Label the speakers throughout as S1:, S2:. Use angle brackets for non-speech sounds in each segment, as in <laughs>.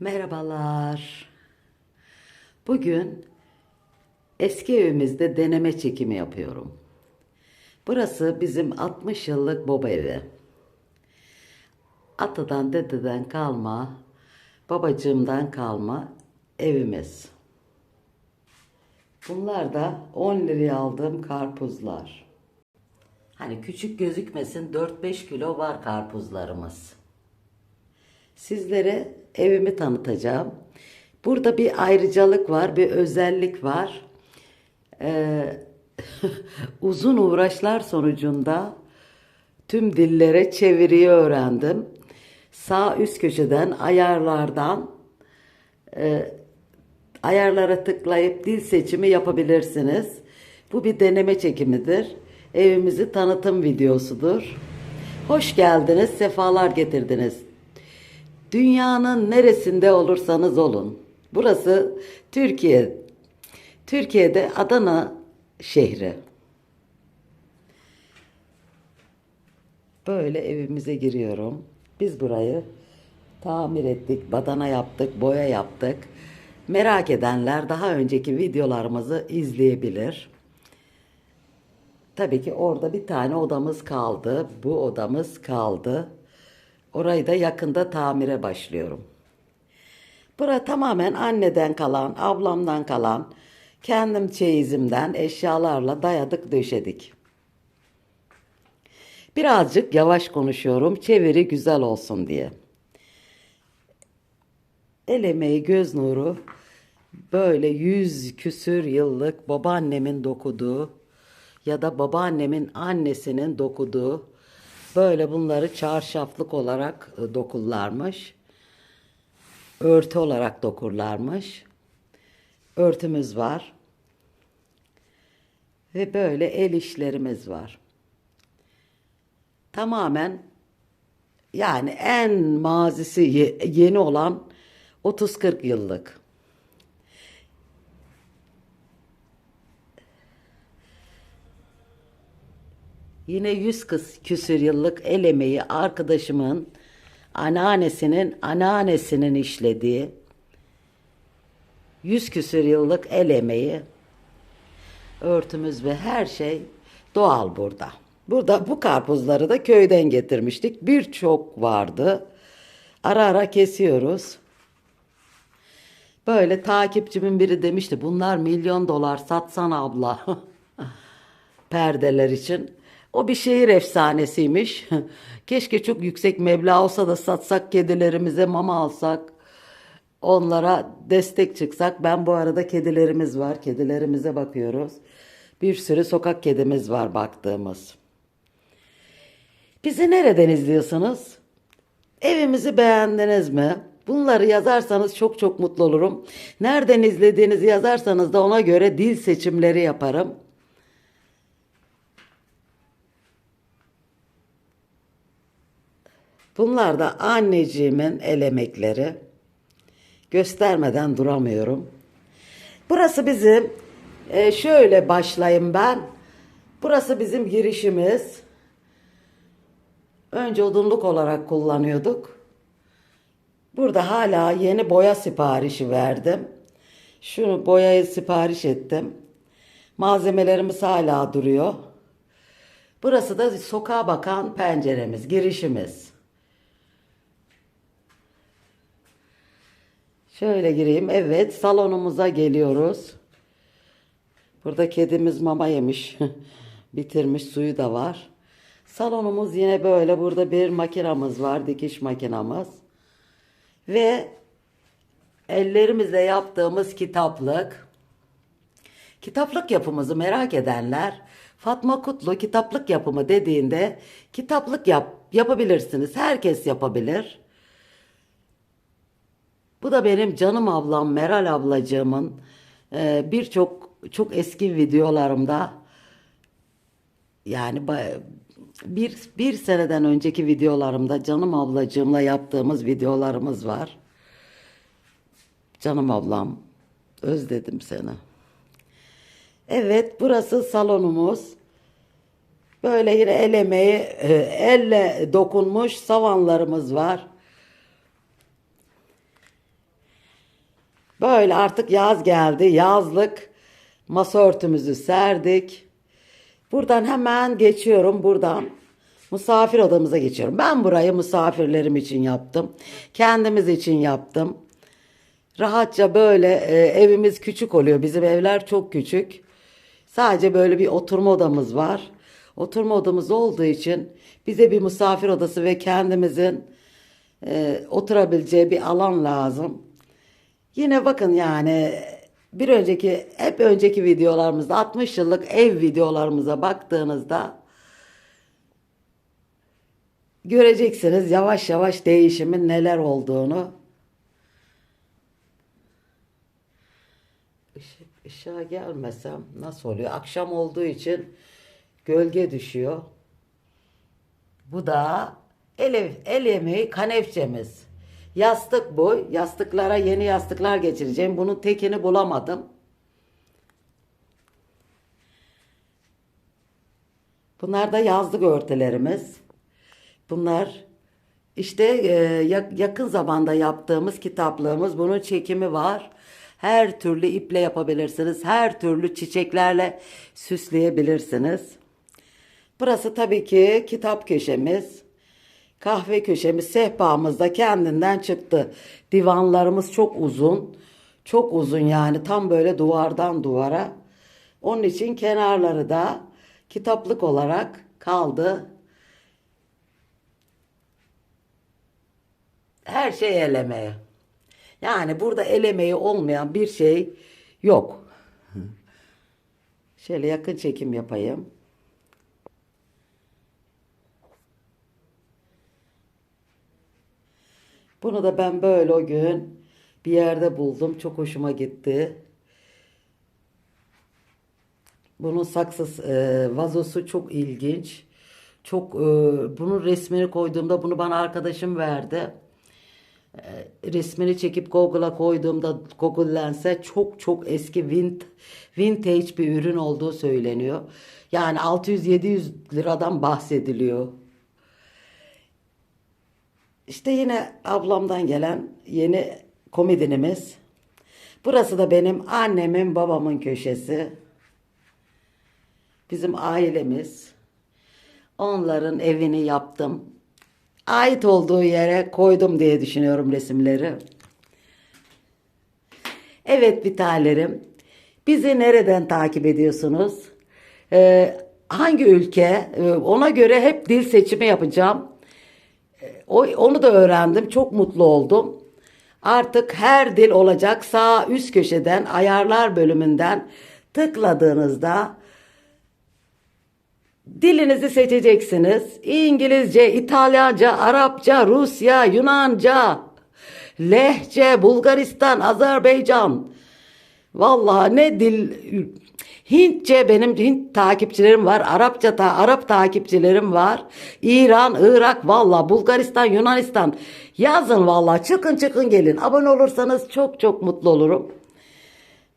S1: Merhabalar. Bugün eski evimizde deneme çekimi yapıyorum. Burası bizim 60 yıllık baba evi. Atadan dededen kalma, babacığımdan kalma evimiz. Bunlar da 10 liraya aldığım karpuzlar. Hani küçük gözükmesin 4-5 kilo var karpuzlarımız. Sizlere evimi tanıtacağım. Burada bir ayrıcalık var, bir özellik var. Ee, <laughs> uzun uğraşlar sonucunda tüm dillere çeviriyi öğrendim. Sağ üst köşeden ayarlardan e, ayarlara tıklayıp dil seçimi yapabilirsiniz. Bu bir deneme çekimidir. Evimizi tanıtım videosudur. Hoş geldiniz, sefalar getirdiniz. Dünyanın neresinde olursanız olun. Burası Türkiye. Türkiye'de Adana şehri. Böyle evimize giriyorum. Biz burayı tamir ettik, badana yaptık, boya yaptık. Merak edenler daha önceki videolarımızı izleyebilir. Tabii ki orada bir tane odamız kaldı. Bu odamız kaldı. Orayı da yakında tamire başlıyorum. Bura tamamen anneden kalan, ablamdan kalan, kendim çeyizimden eşyalarla dayadık döşedik. Birazcık yavaş konuşuyorum, çeviri güzel olsun diye. El emeği, göz nuru, böyle yüz küsür yıllık babaannemin dokuduğu ya da babaannemin annesinin dokuduğu böyle bunları çarşaflık olarak e, dokullarmış. Örtü olarak dokurlarmış. Örtümüz var. Ve böyle el işlerimiz var. Tamamen yani en mazisi ye- yeni olan 30-40 yıllık. Yine yüz kız küsür yıllık el emeği arkadaşımın anneannesinin anneannesinin işlediği yüz küsür yıllık el emeği örtümüz ve her şey doğal burada. Burada bu karpuzları da köyden getirmiştik. Birçok vardı. Ara ara kesiyoruz. Böyle takipçimin biri demişti bunlar milyon dolar satsan abla. <laughs> perdeler için. O bir şehir efsanesiymiş. <laughs> Keşke çok yüksek meblağ olsa da satsak kedilerimize mama alsak. Onlara destek çıksak. Ben bu arada kedilerimiz var. Kedilerimize bakıyoruz. Bir sürü sokak kedimiz var baktığımız. Bizi nereden izliyorsunuz? Evimizi beğendiniz mi? Bunları yazarsanız çok çok mutlu olurum. Nereden izlediğinizi yazarsanız da ona göre dil seçimleri yaparım. Bunlar da anneciğimin el emekleri. Göstermeden duramıyorum. Burası bizim, e, şöyle başlayayım ben. Burası bizim girişimiz. Önce odunluk olarak kullanıyorduk. Burada hala yeni boya siparişi verdim. Şu boyayı sipariş ettim. Malzemelerimiz hala duruyor. Burası da sokağa bakan penceremiz, girişimiz. Şöyle gireyim. Evet, salonumuza geliyoruz. Burada kedimiz mama yemiş. <laughs> Bitirmiş, suyu da var. Salonumuz yine böyle. Burada bir makinamız var, dikiş makinamız. Ve ellerimizle yaptığımız kitaplık. Kitaplık yapımızı merak edenler Fatma Kutlu kitaplık yapımı dediğinde kitaplık yap yapabilirsiniz. Herkes yapabilir. Bu da benim canım ablam Meral ablacığımın e, birçok çok eski videolarımda yani bir, bir seneden önceki videolarımda canım ablacığımla yaptığımız videolarımız var. Canım ablam özledim seni. Evet burası salonumuz. Böyle yine el emeği, e, elle dokunmuş savanlarımız var. Böyle artık yaz geldi. Yazlık masa örtümüzü serdik. Buradan hemen geçiyorum buradan. Misafir odamıza geçiyorum. Ben burayı misafirlerim için yaptım. Kendimiz için yaptım. Rahatça böyle e, evimiz küçük oluyor. Bizim evler çok küçük. Sadece böyle bir oturma odamız var. Oturma odamız olduğu için bize bir misafir odası ve kendimizin e, oturabileceği bir alan lazım. Yine bakın yani bir önceki hep önceki videolarımızda 60 yıllık ev videolarımıza baktığınızda göreceksiniz yavaş yavaş değişimin neler olduğunu. Işık, ışığa gelmesem nasıl oluyor? Akşam olduğu için gölge düşüyor. Bu da el, el yemeği kanepçemiz. Yastık bu. Yastıklara yeni yastıklar geçireceğim. Bunun tekini bulamadım. Bunlar da yazlık örtülerimiz. Bunlar işte e, yak- yakın zamanda yaptığımız kitaplığımız. Bunun çekimi var. Her türlü iple yapabilirsiniz. Her türlü çiçeklerle süsleyebilirsiniz. Burası tabii ki kitap köşemiz. Kahve köşemiz, sehpamız da kendinden çıktı. Divanlarımız çok uzun. Çok uzun yani tam böyle duvardan duvara. Onun için kenarları da kitaplık olarak kaldı. Her şey el emeği. Yani burada el emeği olmayan bir şey yok. Şöyle yakın çekim yapayım. Bunu da ben böyle o gün bir yerde buldum. Çok hoşuma gitti. Bunun saksız e, vazosu çok ilginç. Çok e, bunun resmini koyduğumda bunu bana arkadaşım verdi. E, resmini çekip Google'a koyduğumda Google Lens'e çok çok eski vint, vintage bir ürün olduğu söyleniyor. Yani 600-700 liradan bahsediliyor. İşte yine ablamdan gelen yeni komedinimiz. Burası da benim annemin babamın köşesi. Bizim ailemiz. Onların evini yaptım. Ait olduğu yere koydum diye düşünüyorum resimleri. Evet bitalerim. Bizi nereden takip ediyorsunuz? Ee, hangi ülke? Ee, ona göre hep dil seçimi yapacağım. O, onu da öğrendim. Çok mutlu oldum. Artık her dil olacak. Sağ üst köşeden ayarlar bölümünden tıkladığınızda dilinizi seçeceksiniz. İngilizce, İtalyanca, Arapça, Rusya, Yunanca, Lehçe, Bulgaristan, Azerbaycan. Vallahi ne dil Hintçe benim Hint takipçilerim var. Arapça ta Arap takipçilerim var. İran, Irak, valla Bulgaristan, Yunanistan. Yazın valla çıkın çıkın gelin. Abone olursanız çok çok mutlu olurum.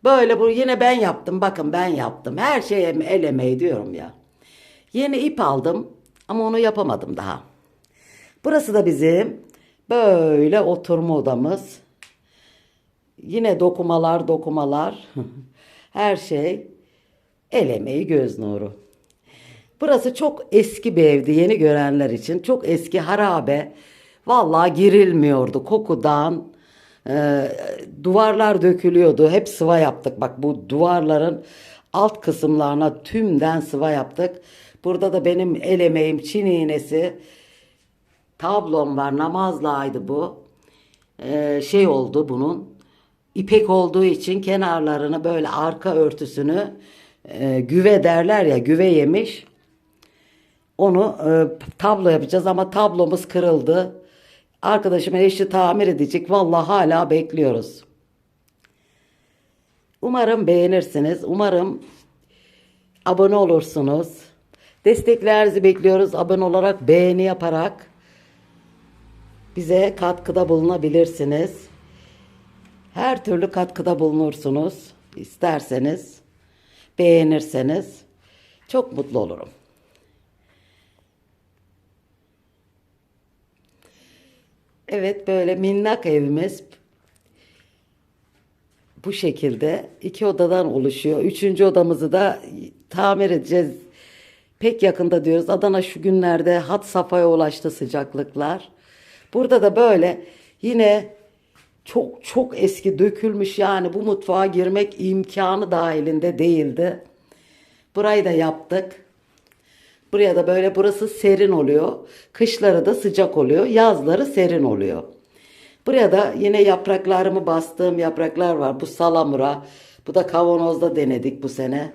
S1: Böyle bu yine ben yaptım. Bakın ben yaptım. Her şeye el emeği diyorum ya. Yeni ip aldım ama onu yapamadım daha. Burası da bizim böyle oturma odamız. Yine dokumalar dokumalar. Her şey el emeği göz nuru. Burası çok eski bir evdi yeni görenler için. Çok eski harabe. Vallahi girilmiyordu kokudan. e, duvarlar dökülüyordu. Hep sıva yaptık. Bak bu duvarların alt kısımlarına tümden sıva yaptık. Burada da benim el emeğim Çin iğnesi. Tablom var. Namazlıydı bu. Ee, şey oldu bunun. İpek olduğu için kenarlarını böyle arka örtüsünü e, güve derler ya güve yemiş. Onu e, tablo yapacağız ama tablomuz kırıldı. Arkadaşım eşi tamir edecek. Vallahi hala bekliyoruz. Umarım beğenirsiniz. Umarım abone olursunuz. Desteklerinizi bekliyoruz. Abone olarak, beğeni yaparak bize katkıda bulunabilirsiniz. Her türlü katkıda bulunursunuz. İsterseniz, beğenirseniz çok mutlu olurum. Evet böyle minnak evimiz. Bu şekilde iki odadan oluşuyor. Üçüncü odamızı da tamir edeceğiz. Pek yakında diyoruz. Adana şu günlerde hat safhaya ulaştı sıcaklıklar. Burada da böyle yine çok çok eski dökülmüş yani bu mutfağa girmek imkanı dahilinde değildi. Burayı da yaptık. Buraya da böyle burası serin oluyor. Kışları da sıcak oluyor. Yazları serin oluyor. Buraya da yine yapraklarımı bastığım yapraklar var. Bu salamura. Bu da kavanozda denedik bu sene.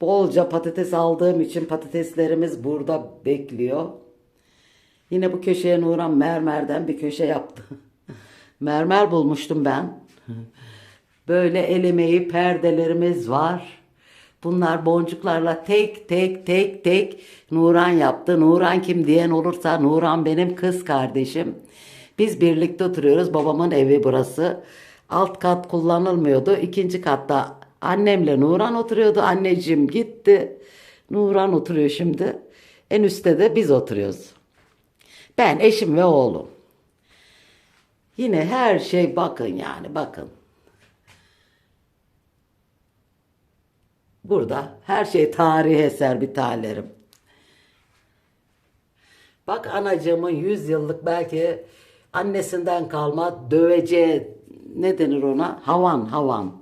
S1: Bolca patates aldığım için patateslerimiz burada bekliyor. Yine bu köşeye Nuran mermerden bir köşe yaptı. <laughs> Mermer bulmuştum ben. Böyle el emeği perdelerimiz var. Bunlar boncuklarla tek tek tek tek Nuran yaptı. Nuran kim diyen olursa Nuran benim kız kardeşim. Biz birlikte oturuyoruz. Babamın evi burası. Alt kat kullanılmıyordu. İkinci katta annemle Nuran oturuyordu. Anneciğim gitti. Nuran oturuyor şimdi. En üstte de biz oturuyoruz. Ben eşim ve oğlum. Yine her şey bakın yani bakın. Burada her şey tarihi eser bir tanerim. Bak anacığımın 100 yıllık belki annesinden kalma dövece ne denir ona? Havan havan.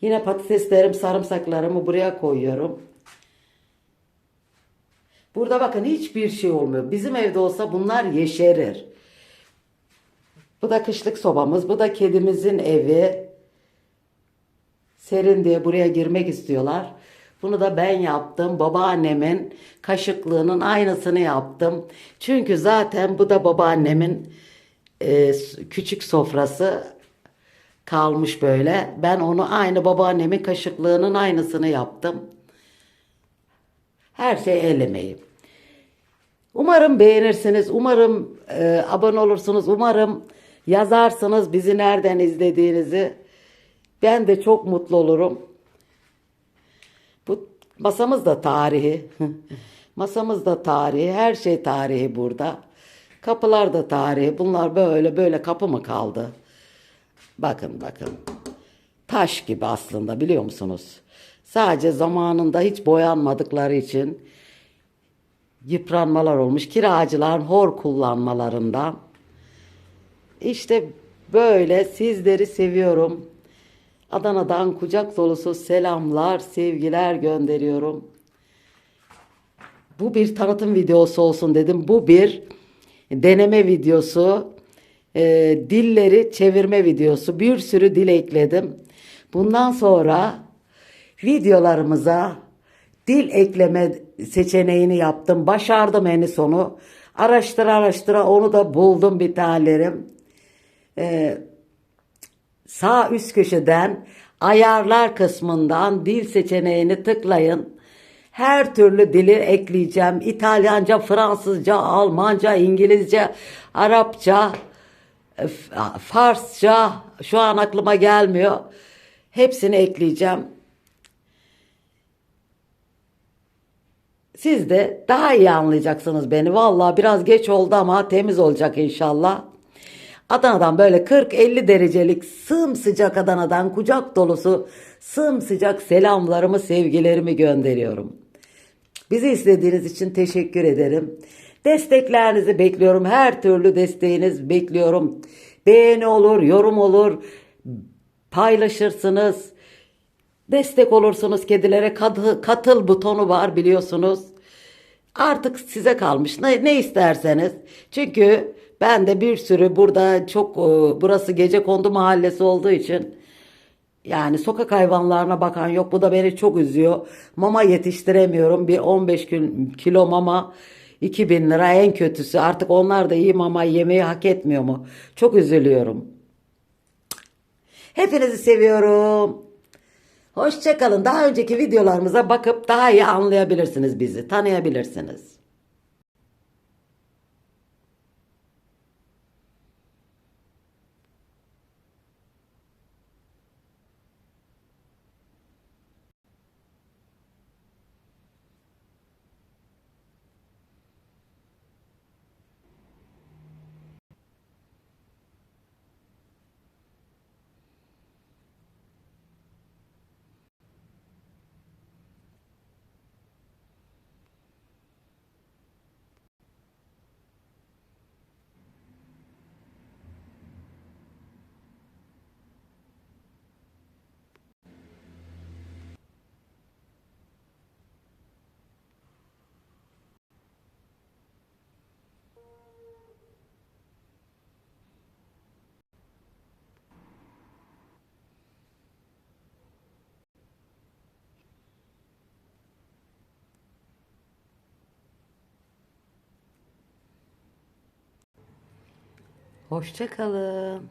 S1: Yine patateslerim sarımsaklarımı buraya koyuyorum. Burada bakın hiçbir şey olmuyor. Bizim evde olsa bunlar yeşerir. Bu da kışlık sobamız. Bu da kedimizin evi. Serin diye buraya girmek istiyorlar. Bunu da ben yaptım. Babaannemin kaşıklığının aynısını yaptım. Çünkü zaten bu da babaannemin e, küçük sofrası kalmış böyle. Ben onu aynı babaannemin kaşıklığının aynısını yaptım. Her şey el. Umarım beğenirsiniz. Umarım e, abone olursunuz. Umarım yazarsınız bizi nereden izlediğinizi. Ben de çok mutlu olurum. Bu masamız da tarihi. <laughs> masamız da tarihi. Her şey tarihi burada. Kapılar da tarihi. Bunlar böyle böyle kapı mı kaldı? Bakın bakın. Taş gibi aslında biliyor musunuz? Sadece zamanında hiç boyanmadıkları için yıpranmalar olmuş. Kiracıların hor kullanmalarından. İşte böyle sizleri seviyorum. Adana'dan kucak dolusu selamlar, sevgiler gönderiyorum. Bu bir tanıtım videosu olsun dedim. Bu bir deneme videosu. E, dilleri çevirme videosu. Bir sürü dil ekledim. Bundan sonra videolarımıza dil ekleme seçeneğini yaptım. Başardım en sonu. Araştıra araştıra onu da buldum bir tanelerim. Ee, sağ üst köşeden ayarlar kısmından dil seçeneğini tıklayın. Her türlü dili ekleyeceğim. İtalyanca, Fransızca, Almanca, İngilizce, Arapça, e, Farsça şu an aklıma gelmiyor. Hepsini ekleyeceğim. Siz de daha iyi anlayacaksınız beni. Vallahi biraz geç oldu ama temiz olacak inşallah. Adana'dan böyle 40-50 derecelik sımsıcak Adana'dan kucak dolusu sımsıcak selamlarımı, sevgilerimi gönderiyorum. Bizi izlediğiniz için teşekkür ederim. Desteklerinizi bekliyorum. Her türlü desteğiniz bekliyorum. Beğeni olur, yorum olur, paylaşırsınız. Destek olursunuz kedilere katıl, butonu var biliyorsunuz. Artık size kalmış ne, ne isterseniz. Çünkü ben de bir sürü burada çok e, burası gece kondu mahallesi olduğu için yani sokak hayvanlarına bakan yok. Bu da beni çok üzüyor. Mama yetiştiremiyorum. Bir 15 kilo mama 2000 lira en kötüsü. Artık onlar da iyi mama yemeyi hak etmiyor mu? Çok üzülüyorum. Hepinizi seviyorum. Hoşçakalın. Daha önceki videolarımıza bakıp daha iyi anlayabilirsiniz bizi, tanıyabilirsiniz. Hoşça kalın.